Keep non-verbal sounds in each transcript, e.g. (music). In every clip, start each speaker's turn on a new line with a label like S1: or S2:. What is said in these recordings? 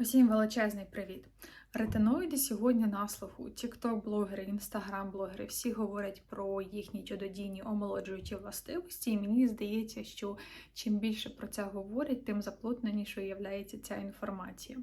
S1: Усім величезний привіт! Ретиноїди сьогодні на слуху. Тікток-блогери, інстаграм-блогери всі говорять про їхні чудодійні омолоджуючі властивості, і мені здається, що чим більше про це говорять, тим заплутненішою є ця інформація.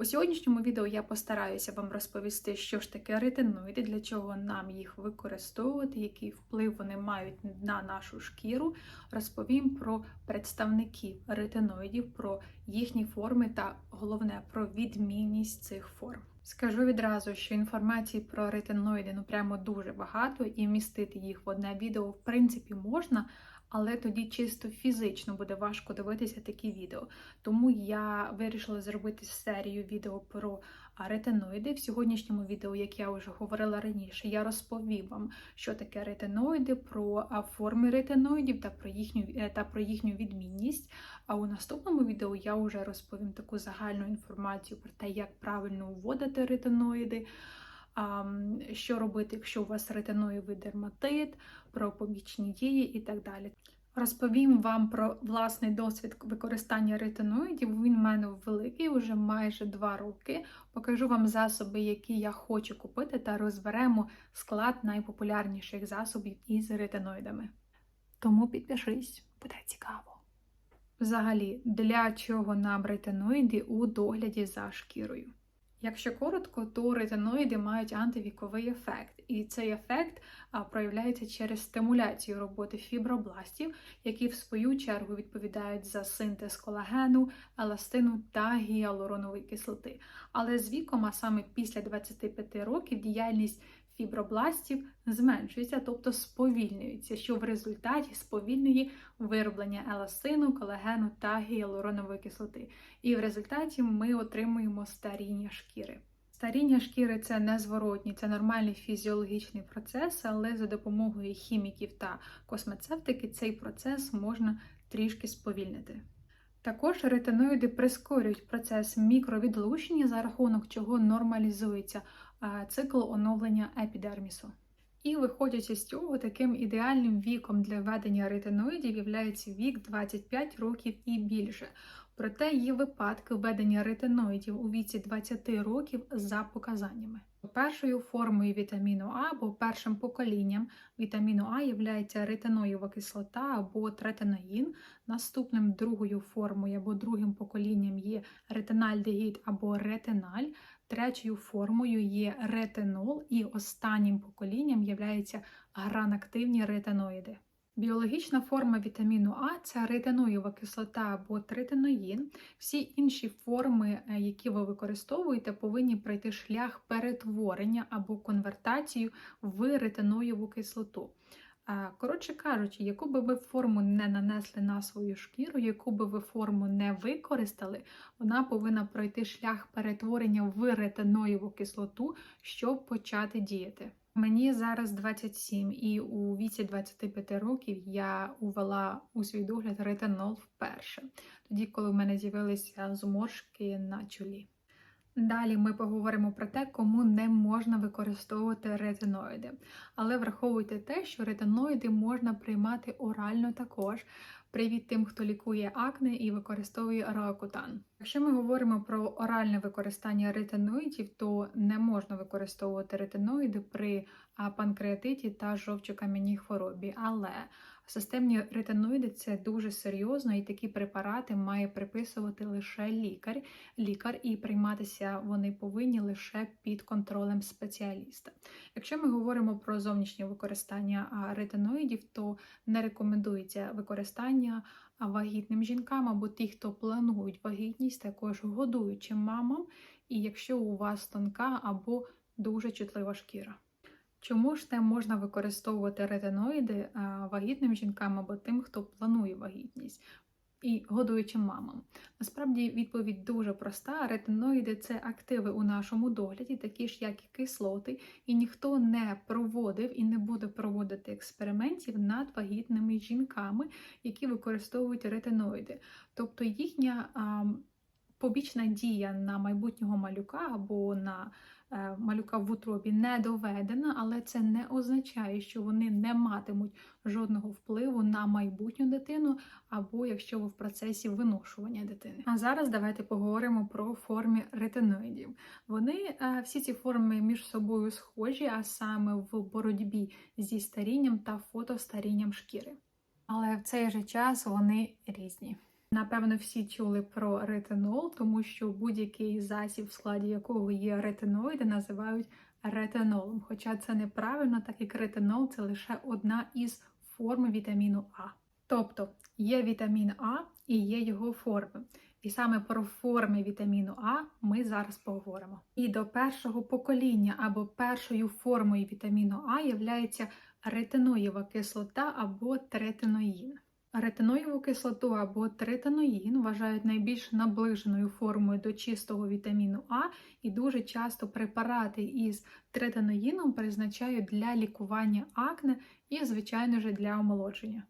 S1: У сьогоднішньому відео я постараюся вам розповісти, що ж таке ретиноїди, для чого нам їх використовувати, який вплив вони мають на нашу шкіру. Розповім про представників ретиноїдів, про їхні форми та головне про відмінність цих форм. Скажу відразу, що інформації про ретиноїди ну прямо дуже багато, і вмістити їх в одне відео в принципі можна але тоді чисто фізично буде важко дивитися такі відео. Тому я вирішила зробити серію відео про ретиноїди. В сьогоднішньому відео, як я вже говорила раніше, я розповім вам, що таке ретиноїди, про форми ретиноїдів та про їхню е, та про їхню відмінність. А у наступному відео я вже розповім таку загальну інформацію про те, як правильно вводити ретиноїди. Що робити, якщо у вас ретиноївий дерматит, про побічні дії і так далі. Розповім вам про власний досвід використання ретиноїдів. Він в мене великий, вже майже 2 роки. Покажу вам засоби, які я хочу купити, та розберемо склад найпопулярніших засобів із ретиноїдами. Тому підпишись, буде цікаво. Взагалі, для чого нам ретиноїди у догляді за шкірою? Якщо коротко, то ретиноїди мають антивіковий ефект, і цей ефект проявляється через стимуляцію роботи фібробластів, які в свою чергу відповідають за синтез колагену, еластину та гіалуронової кислоти. Але з віком, а саме після 25 років, діяльність фібробластів зменшується, тобто сповільнюється, що в результаті сповільнює вироблення еластину, колагену та гіалуронової кислоти. І в результаті ми отримуємо старіння шкіри. Старіння шкіри це незворотній, це нормальний фізіологічний процес, але за допомогою хіміків та космецевтики цей процес можна трішки сповільнити. Також ретиноїди прискорюють процес мікровідлучення, за рахунок чого нормалізується цикл оновлення епідермісу. І виходячи з цього, таким ідеальним віком для введення ретиноїдів є вік 25 років і більше. Проте є випадки введення ретиноїдів у віці 20 років за показаннями. Першою формою вітаміну А або першим поколінням вітаміну А є ретиноєва кислота або третинаїн. Наступним другою формою або другим поколінням є ретинальдегід або ретиналь. Третьою формою є ретинол, і останнім поколінням являються гранактивні ретиноїди. Біологічна форма вітаміну А це ретиноєва кислота або третиноїн. Всі інші форми, е, які ви використовуєте, повинні пройти шлях перетворення або конвертацію в ретиноєву кислоту. Коротше кажучи, яку би ви форму не нанесли на свою шкіру, яку би ви форму не використали, вона повинна пройти шлях перетворення в ретиноєву кислоту, щоб почати діяти. Мені зараз 27, і у віці 25 років я увела у свій догляд ретинол вперше, тоді, коли в мене з'явилися зморшки на чолі. Далі ми поговоримо про те, кому не можна використовувати ретиноїди. Але враховуйте те, що ретиноїди можна приймати орально також. Привіт тим, хто лікує акне і використовує роакутан. Якщо ми говоримо про оральне використання ретиноїдів, то не можна використовувати ретиноїди при панкреатиті та жовчокам'яній хворобі. Але Системні ретиноїди це дуже серйозно, і такі препарати має приписувати лише лікар, лікар, і прийматися вони повинні лише під контролем спеціаліста. Якщо ми говоримо про зовнішнє використання ретиноїдів, то не рекомендується використання вагітним жінкам або ті, хто планують вагітність, також годуючим мамам, і якщо у вас тонка або дуже чутлива шкіра. Чому ж не можна використовувати ретиноїди е, вагітним жінкам або тим, хто планує вагітність? І годуючим мамам. Насправді відповідь дуже проста. Ретиноїди це активи у нашому догляді, такі ж, як і кислоти, і ніхто не проводив і не буде проводити експериментів над вагітними жінками, які використовують ретиноїди. Тобто їхня побічна дія на майбутнього малюка або на малюка в утробі не доведена, але це не означає, що вони не матимуть жодного впливу на майбутню дитину, або якщо ви в процесі виношування дитини. А зараз давайте поговоримо про форми ретиноїдів. Вони е, всі ці форми між собою схожі, а саме в боротьбі зі старінням та фотостарінням шкіри. Але в цей же час вони різні. Напевно, всі чули про ретинол, тому що будь-який засіб, в складі якого є ретиноїди, називають ретинолом. Хоча це неправильно, так як ретинол це лише одна із форм вітаміну А. Тобто є вітамін А і є його форми. І саме про форми вітаміну А ми зараз поговоримо. І до першого покоління або першою формою вітаміну А являється ретиноєва кислота або третиноїн. Ретиноєву кислоту або третиноїн вважають найбільш наближеною формою до чистого вітаміну А, і дуже часто препарати із третиноїном призначають для лікування акне і, звичайно ж, для омолодження.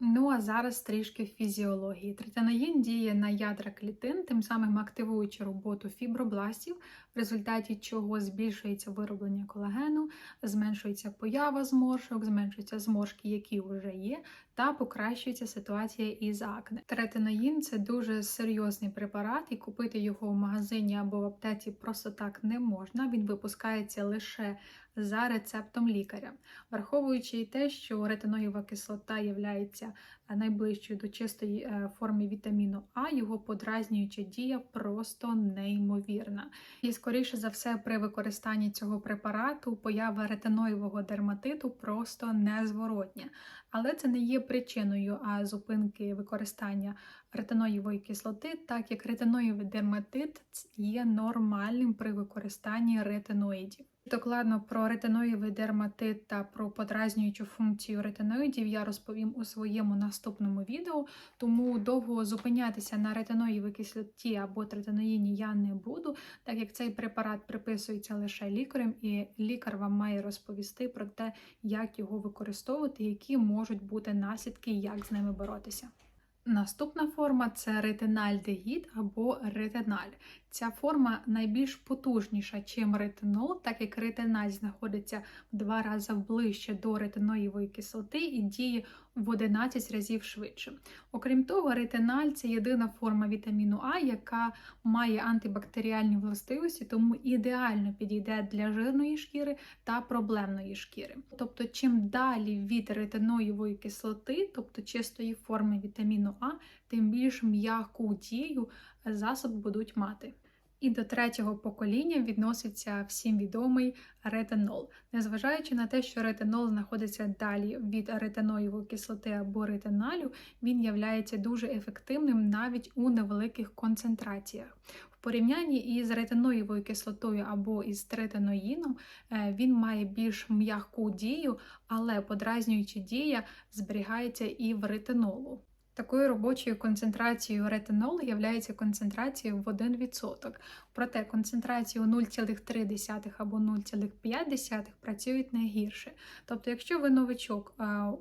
S1: Ну а зараз трішки фізіології. Третиноїн діє на ядра клітин, тим самим активуючи роботу фібробластів, в результаті чого збільшується вироблення колагену, зменшується поява зморшок, зменшуються зморшки, які вже є, та покращується ситуація із акне. Третиноїн це дуже серйозний препарат, і купити його в магазині або в аптеці просто так не можна. Він випускається лише за рецептом лікаря, враховуючи те, що ретиноєва кислота є найближчою до чистої е, форми вітаміну А, його подразнююча дія просто неймовірна. І скоріше за все, при використанні цього препарату поява ретиноєвого дерматиту просто незворотня. Але це не є причиною а зупинки використання ретиноєвої кислоти, так як ретиноєвий дерматит є нормальним при використанні ретиноїдів. Докладно про ретиноєвий дерматит та про подразнюючу функцію ретиноїдів я розповім у своєму наступному відео, тому довго зупинятися на ретиноєвій кислоті або третиноїні я не буду, так як цей препарат приписується лише лікарем, і лікар вам має розповісти про те, як його використовувати, які можуть бути наслідки, як з ними боротися. Наступна форма це ретинальдегід або ретиналь. Ця форма найбільш потужніша, чим ретинол, так як ретиналь знаходиться в два рази ближче до ретиноєвої кислоти і діє в 11 разів швидше. Окрім того, ретиналь це єдина форма вітаміну А, яка має антибактеріальні властивості, тому ідеально підійде для жирної шкіри та проблемної шкіри. Тобто, чим далі від ретиноєвої кислоти, тобто чистої форми вітаміну А, тим більш м'яку дію засоб будуть мати. І до третього покоління відноситься всім відомий ретинол. Незважаючи на те, що ретинол знаходиться далі від ретиноєвої кислоти або ретиналю, він являється дуже ефективним навіть у невеликих концентраціях. В порівнянні із ретиноєвою кислотою або із третиноїном він має більш м'яку дію, але подразнююча дія зберігається і в ретинолу. Такою робочою концентрацією ретинолу є концентрацією в 1%. Проте концентрації у 0,3 або 0,5 працюють не гірше. Тобто, якщо ви новичок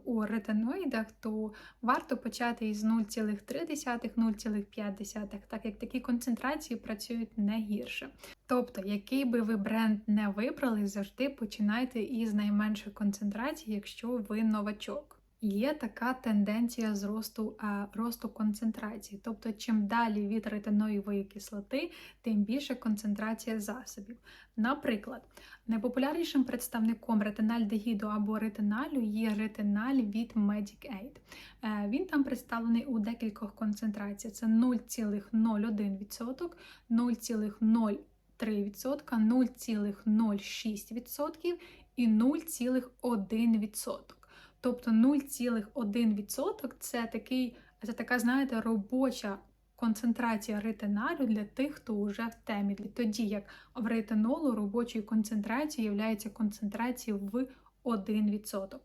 S1: у ретиноїдах, то варто почати із 0,3-0,5, так як такі концентрації працюють не гірше. Тобто, який би ви бренд не вибрали, завжди починайте із найменшої концентрації, якщо ви новачок. Є така тенденція зросту росту концентрації, тобто, чим далі від ретиноєвої кислоти, тим більше концентрація засобів. Наприклад, найпопулярнішим представником ретинальдегіду або ретиналю є ретиналь від Medic Aid. Е, він там представлений у декількох концентраціях: це 0,01%, 0,03%, 0,06% і 0,1%. Тобто 0,1% це такий, це така, знаєте, робоча концентрація ретиналю для тих, хто вже в темі. Тоді як в ретинолу робочою концентрацією є концентрація в 1%.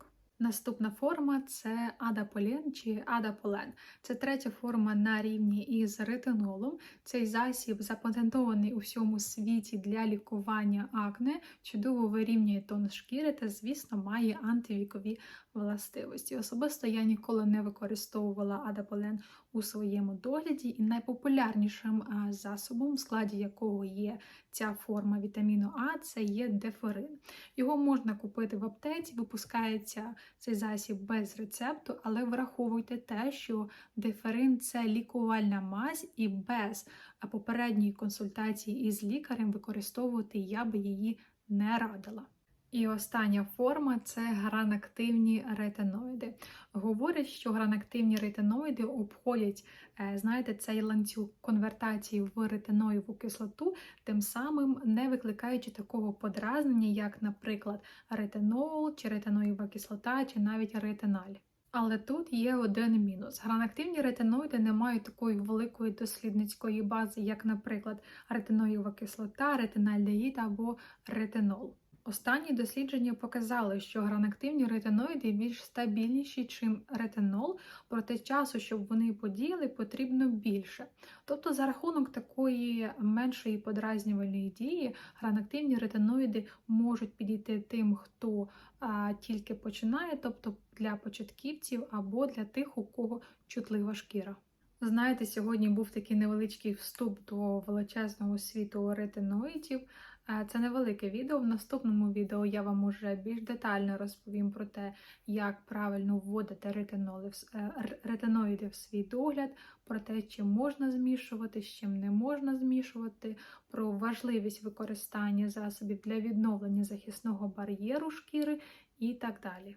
S1: Наступна форма це адаполен чи адаполен. Це третя форма на рівні із ретинолом. Цей засіб запатентований у всьому світі для лікування акне, чудово вирівнює тон шкіри та, звісно, має антивікові властивості. Особисто я ніколи не використовувала адаполен у своєму догляді, і найпопулярнішим засобом, в складі якого є ця форма вітаміну А, це є деферин. Його можна купити в аптеці, випускається цей засіб без рецепту, але враховуйте те, що деферин це лікувальна мазь, і без попередньої консультації із лікарем використовувати я би її не радила. І остання форма це гранактивні ретиноїди. Говорять, що гранактивні ретиноїди обходять, е, знаєте, цей ланцюг конвертації в ретиноїву кислоту, тим самим не викликаючи такого подразнення, як, наприклад, ретинол, чи ретиноїва кислота, чи навіть ретиналь. Але тут є один мінус. Гранактивні ретиноїди не мають такої великої дослідницької бази, як, наприклад, ретиноїва кислота, ретинальдеїд або ретинол. Останні дослідження показали, що гранактивні ретиноїди більш стабільніші, ніж ретинол, проте часу, щоб вони подіяли, потрібно більше. Тобто, за рахунок такої меншої подразнювальної дії, гранактивні ретиноїди можуть підійти тим, хто а, тільки починає, тобто для початківців або для тих, у кого чутлива шкіра. Знаєте, сьогодні був такий невеличкий вступ до величезного світу ретиноїдів. Е, Це невелике відео. В наступному відео я вам уже більш детально розповім про те, як правильно вводити ретиноли, е, ретиноїди в свій догляд, про те, чим можна змішувати, з чим не можна змішувати, про важливість використання засобів для відновлення захисного бар'єру шкіри і так далі.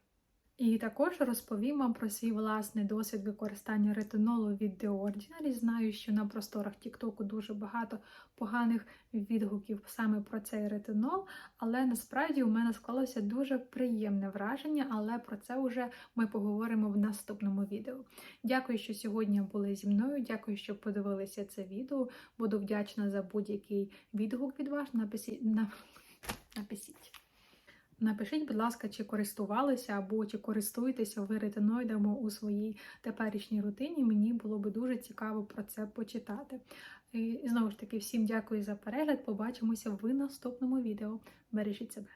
S1: І також розповім вам про свій власний досвід використання ретинолу від The Ordinary. Знаю, що на просторах Тіктоку дуже багато поганих відгуків саме про цей ретинол, але насправді у мене склалося дуже приємне враження, але про це вже ми поговоримо в наступному відео. Дякую, що сьогодні були зі мною. Дякую, що подивилися це відео. Буду вдячна за будь-який відгук від вас. (laughs) Написіть. На... Напишіть. Напишіть, будь ласка, чи користувалися або чи користуєтеся ви ретиноїдами у своїй теперішній рутині. Мені було би дуже цікаво про це почитати. І знову ж таки, всім дякую за перегляд. Побачимося в наступному відео. Бережіть себе.